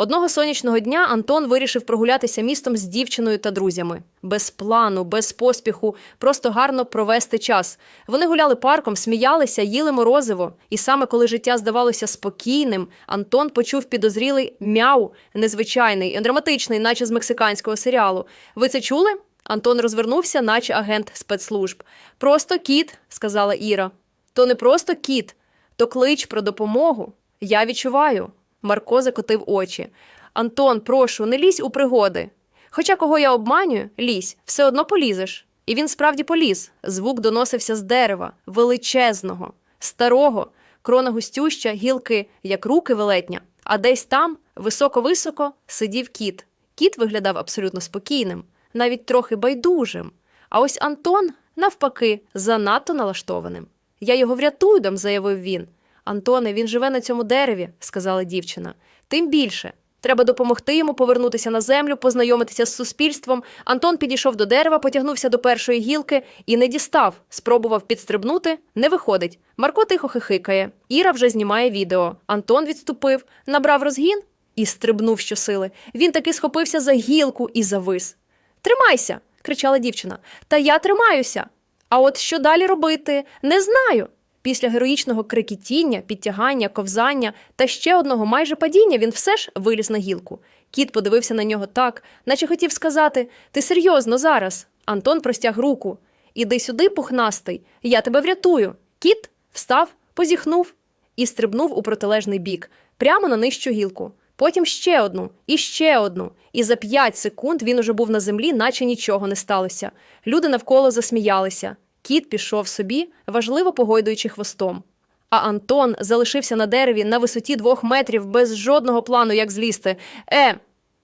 Одного сонячного дня Антон вирішив прогулятися містом з дівчиною та друзями. Без плану, без поспіху, просто гарно провести час. Вони гуляли парком, сміялися, їли морозиво. І саме коли життя здавалося спокійним, Антон почув підозрілий мяу, незвичайний, драматичний, наче з мексиканського серіалу. Ви це чули? Антон розвернувся, наче агент спецслужб. Просто кіт, сказала Іра. То не просто кіт, то клич про допомогу. Я відчуваю. Марко закотив очі. Антон, прошу, не лізь у пригоди. Хоча кого я обманюю, лізь, все одно полізеш. І він справді поліз. Звук доносився з дерева, величезного, старого, крона густюща, гілки, як руки велетня. А десь там, високо-високо, сидів кіт. Кіт виглядав абсолютно спокійним, навіть трохи байдужим. А ось Антон, навпаки, занадто налаштованим. Я його врятую, дам, заявив він. Антоне, він живе на цьому дереві, сказала дівчина. Тим більше. Треба допомогти йому повернутися на землю, познайомитися з суспільством. Антон підійшов до дерева, потягнувся до першої гілки і не дістав. Спробував підстрибнути, не виходить. Марко тихо хихикає. Іра вже знімає відео. Антон відступив, набрав розгін і стрибнув щосили. Він таки схопився за гілку і завис. Тримайся, кричала дівчина. Та я тримаюся. А от що далі робити? Не знаю. Після героїчного крикітіння, підтягання, ковзання та ще одного майже падіння він все ж виліз на гілку. Кіт подивився на нього так, наче хотів сказати: Ти серйозно зараз. Антон простяг руку. Іди сюди, пухнастий, я тебе врятую. Кіт встав, позіхнув і стрибнув у протилежний бік, прямо на нижчу гілку. Потім ще одну, і ще одну. І за п'ять секунд він уже був на землі, наче нічого не сталося. Люди навколо засміялися. Кіт пішов собі, важливо погойдуючи хвостом. А Антон залишився на дереві на висоті двох метрів без жодного плану, як злізти. Е,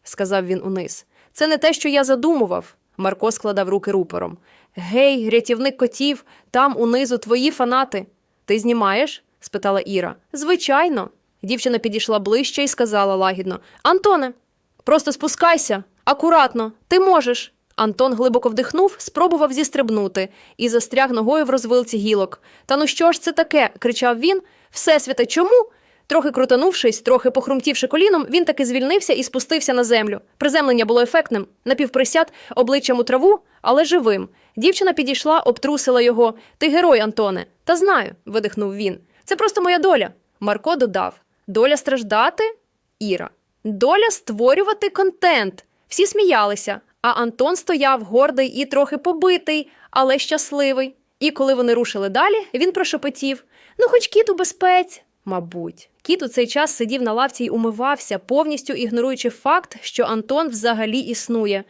сказав він униз. Це не те, що я задумував. Марко складав руки рупором. Гей, рятівник котів, там унизу твої фанати. Ти знімаєш? спитала Іра. Звичайно. Дівчина підійшла ближче і сказала лагідно: Антоне, просто спускайся, акуратно, ти можеш. Антон глибоко вдихнув, спробував зістрибнути і застряг ногою в розвилці гілок. Та ну що ж це таке? кричав він. Всесвіте, чому? Трохи крутанувшись, трохи похрумтівши коліном, він таки звільнився і спустився на землю. Приземлення було ефектним, напівприсяд, обличчям у траву, але живим. Дівчина підійшла, обтрусила його. Ти герой, Антоне. Та знаю, видихнув він. Це просто моя доля. Марко додав: доля страждати? Іра. Доля створювати контент. Всі сміялися, а Антон стояв гордий і трохи побитий, але щасливий. І коли вони рушили далі, він прошепотів: Ну, хоч кіт у безпець, Мабуть, кіт у цей час сидів на лавці й умивався, повністю ігноруючи факт, що Антон взагалі існує.